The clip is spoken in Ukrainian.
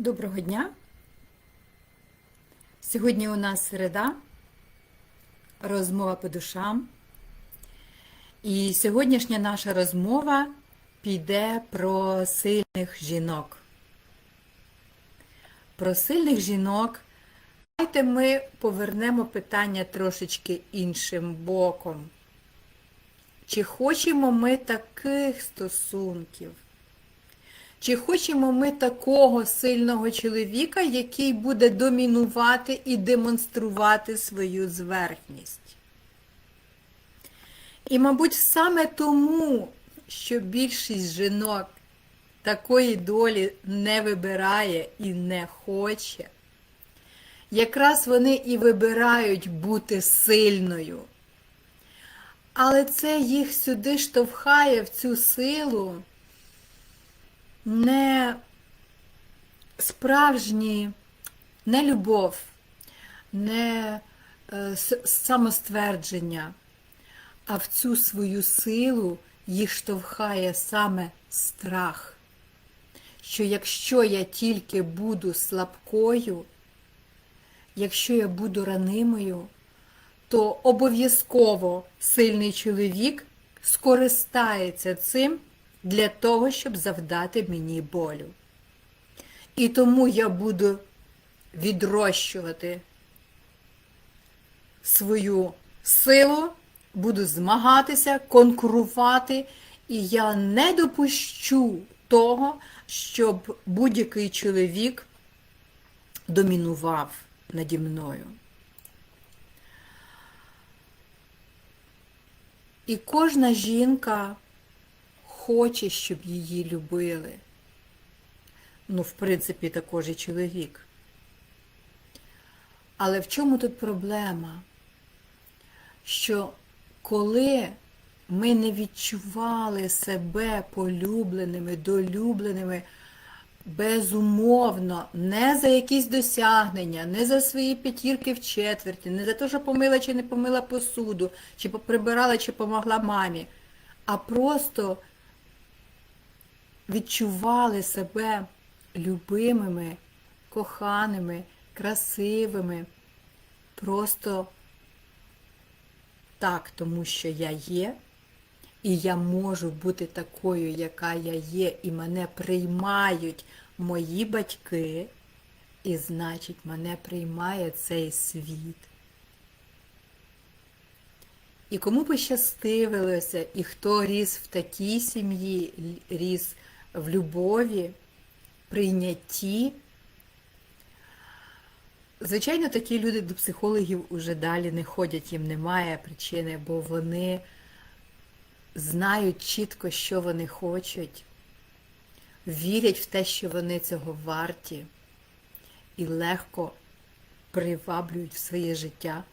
Доброго дня! Сьогодні у нас середа, розмова по душам. І сьогоднішня наша розмова піде про сильних жінок. Про сильних жінок. Давайте ми повернемо питання трошечки іншим боком. Чи хочемо ми таких стосунків? Чи хочемо ми такого сильного чоловіка, який буде домінувати і демонструвати свою зверхність? І, мабуть, саме тому, що більшість жінок такої долі не вибирає і не хоче, якраз вони і вибирають бути сильною. Але це їх сюди штовхає в цю силу не справжні, не любов, не е, самоствердження, а в цю свою силу їх штовхає саме страх, що якщо я тільки буду слабкою, якщо я буду ранимою, то обов'язково сильний чоловік скористається цим для того, щоб завдати мені болю. І тому я буду відрощувати свою силу, буду змагатися, конкурувати, і я не допущу того, щоб будь-який чоловік домінував наді мною. І кожна жінка хоче, щоб її любили. Ну, в принципі, також і чоловік. Але в чому тут проблема? Що коли ми не відчували себе полюбленими, долюбленими, безумовно, не за якісь досягнення, не за свої п'ятірки в четверті, не за те, що помила чи не помила посуду, чи прибирала, чи помогла мамі, а просто відчували себе любимими, коханими, красивими. Просто так, тому що я є, і я можу бути такою, яка я є, і мене приймають мої батьки, і значить, мене приймає цей світ. І кому пощастивилося, і хто ріс в такій сім'ї, ріс в любові, прийнятті. Звичайно, такі люди до психологів уже далі не ходять, їм немає причини, бо вони знають чітко, що вони хочуть, вірять в те, що вони цього варті, і легко приваблюють в своє життя